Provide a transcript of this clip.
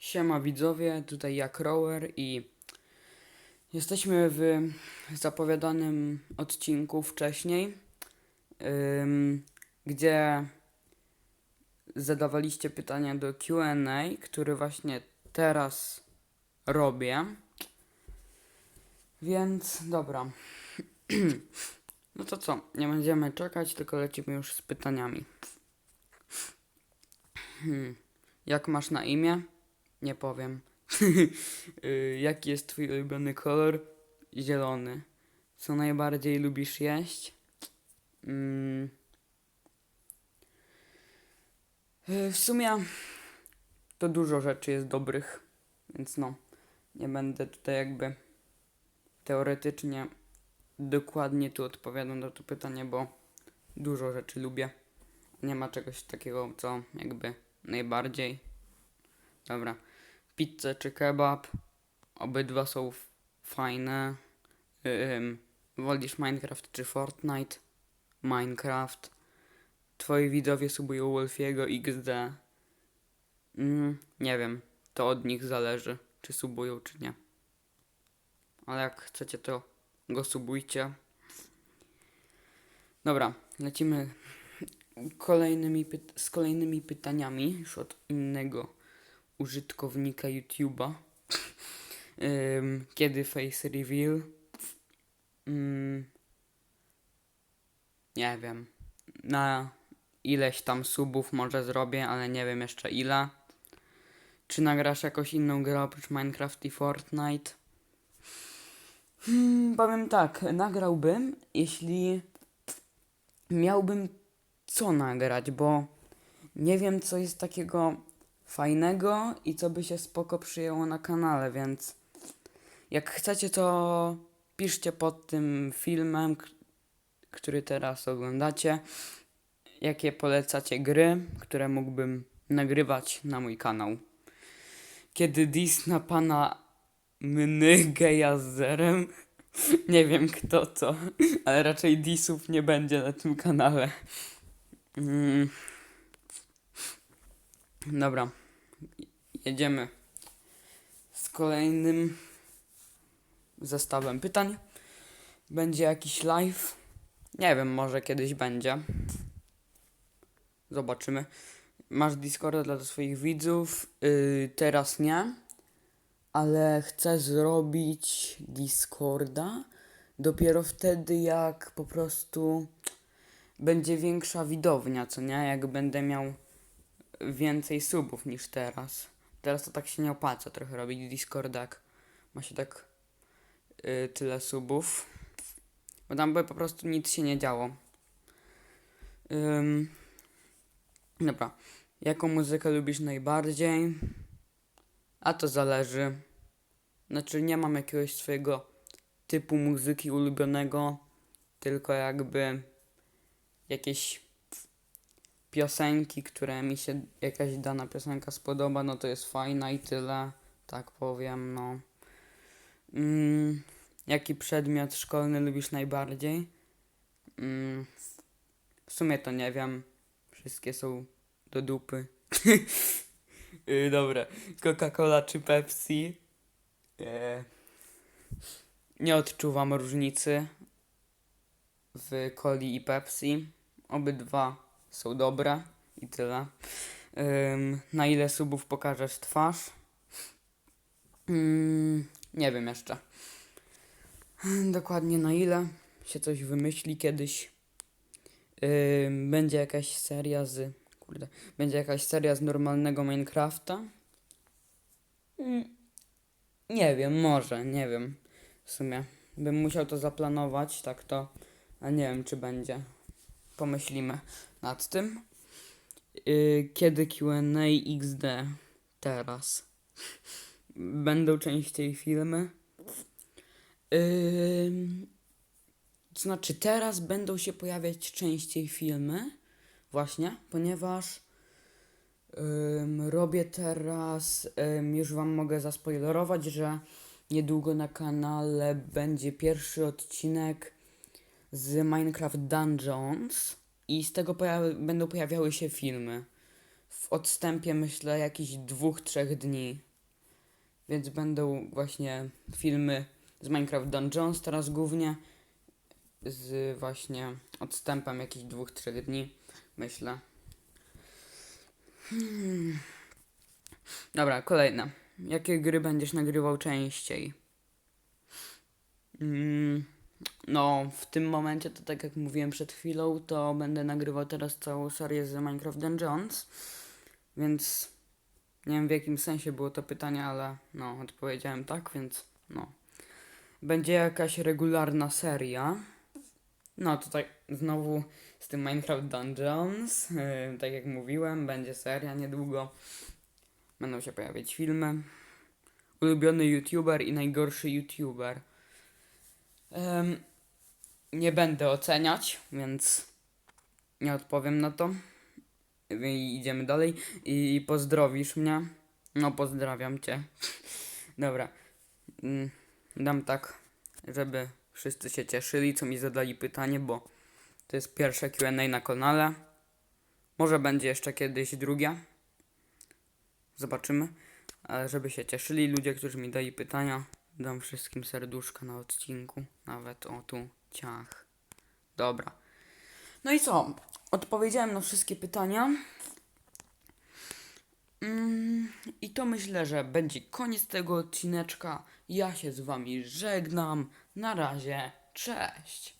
Siema widzowie, tutaj jak Rower i jesteśmy w zapowiadanym odcinku wcześniej, ym, gdzie zadawaliście pytania do Q&A, który właśnie teraz robię. Więc dobra. no to co, nie będziemy czekać, tylko lecimy już z pytaniami. Hmm. Jak masz na imię? Nie powiem. Y, Jaki jest twój ulubiony kolor? Zielony. Co najbardziej lubisz jeść? Mm. Y, W sumie to dużo rzeczy jest dobrych, więc no, nie będę tutaj jakby teoretycznie dokładnie tu odpowiadał na to pytanie, bo dużo rzeczy lubię. Nie ma czegoś takiego, co jakby najbardziej. Dobra. Pizzę czy kebab? Obydwa są fajne. Ym, wolisz Minecraft czy Fortnite? Minecraft. Twoi widzowie subują Wolfiego XD. Mm, nie wiem. To od nich zależy, czy subują, czy nie. Ale jak chcecie, to go subujcie. Dobra, lecimy kolejnymi z kolejnymi pytaniami już od innego użytkownika YouTube'a. Kiedy face reveal? Ym, nie wiem. Na ileś tam subów może zrobię, ale nie wiem jeszcze ile. Czy nagrasz jakąś inną grę oprócz Minecraft i Fortnite? Hmm, powiem tak, nagrałbym, jeśli miałbym co nagrać, bo nie wiem, co jest takiego fajnego i co by się spoko przyjęło na kanale, więc jak chcecie, to piszcie pod tym filmem, który teraz oglądacie, jakie polecacie gry, które mógłbym nagrywać na mój kanał. Kiedy dis na pana mny geja z zerem, nie wiem kto to, ale raczej disów nie będzie na tym kanale. Mm. Dobra. Jedziemy z kolejnym zestawem pytań. Będzie jakiś live. Nie wiem, może kiedyś będzie. Zobaczymy. Masz Discorda dla swoich widzów? Yy, teraz nie. Ale chcę zrobić Discorda dopiero wtedy, jak po prostu będzie większa widownia, co nie? Jak będę miał więcej subów niż teraz. Teraz to tak się nie opłaca trochę robić Discorda, jak ma się tak y, tyle subów. Bo tam by po prostu nic się nie działo. Ym, dobra. Jaką muzykę lubisz najbardziej? A to zależy. Znaczy nie mam jakiegoś swojego typu muzyki ulubionego, tylko jakby jakieś piosenki, które mi się jakaś dana piosenka spodoba, no to jest fajna i tyle, tak powiem, no. Mm, jaki przedmiot szkolny lubisz najbardziej? Mm, w sumie to nie wiem. Wszystkie są do dupy. yy, dobra. Coca-Cola czy Pepsi? Eee, nie odczuwam różnicy w coli i Pepsi. Obydwa są dobre i tyle. Ym, na ile subów pokażesz twarz? Ym, nie wiem jeszcze. Dokładnie na ile się coś wymyśli kiedyś. Ym, będzie jakaś seria z. Kurde. Będzie jakaś seria z normalnego Minecrafta? Ym, nie wiem, może, nie wiem. W sumie. Bym musiał to zaplanować, tak to. A nie wiem, czy będzie. Pomyślimy nad tym. Yy, kiedy QA XD? Teraz. Będą częściej filmy. Yy, to znaczy, teraz będą się pojawiać częściej filmy, właśnie, ponieważ robię teraz, już Wam mogę zaspoilerować, że niedługo na kanale będzie pierwszy odcinek z Minecraft Dungeons i z tego będą pojawiały się filmy. W odstępie myślę jakichś dwóch, trzech dni. więc będą właśnie filmy z Minecraft Dungeons teraz głównie z właśnie odstępem jakichś dwóch, trzech dni, myślę. Hmm. Dobra, kolejne. Jakie gry będziesz nagrywał częściej? Mm, no, w tym momencie to tak jak mówiłem przed chwilą, to będę nagrywał teraz całą serię z Minecraft Dungeons, więc nie wiem w jakim sensie było to pytanie, ale no, odpowiedziałem tak, więc no. Będzie jakaś regularna seria. No, tutaj znowu z tym Minecraft Dungeons, yy, tak jak mówiłem, będzie seria niedługo. Będą się pojawiać filmy. Ulubiony YouTuber i najgorszy YouTuber. Em, nie będę oceniać, więc nie odpowiem na to. I idziemy dalej. I pozdrowisz mnie. No, pozdrawiam cię. Dobra. Mm, Dam tak, żeby wszyscy się cieszyli, co mi zadali pytanie, bo to jest pierwsze QA na kanale. Może będzie jeszcze kiedyś drugie. Zobaczymy. Ale żeby się cieszyli ludzie, którzy mi dali pytania, dam wszystkim serduszka na odcinku. Nawet o tu, ciach. Dobra. No i co? Odpowiedziałem na wszystkie pytania. Mm, I to myślę, że będzie koniec tego odcineczka. Ja się z wami żegnam. Na razie. Cześć.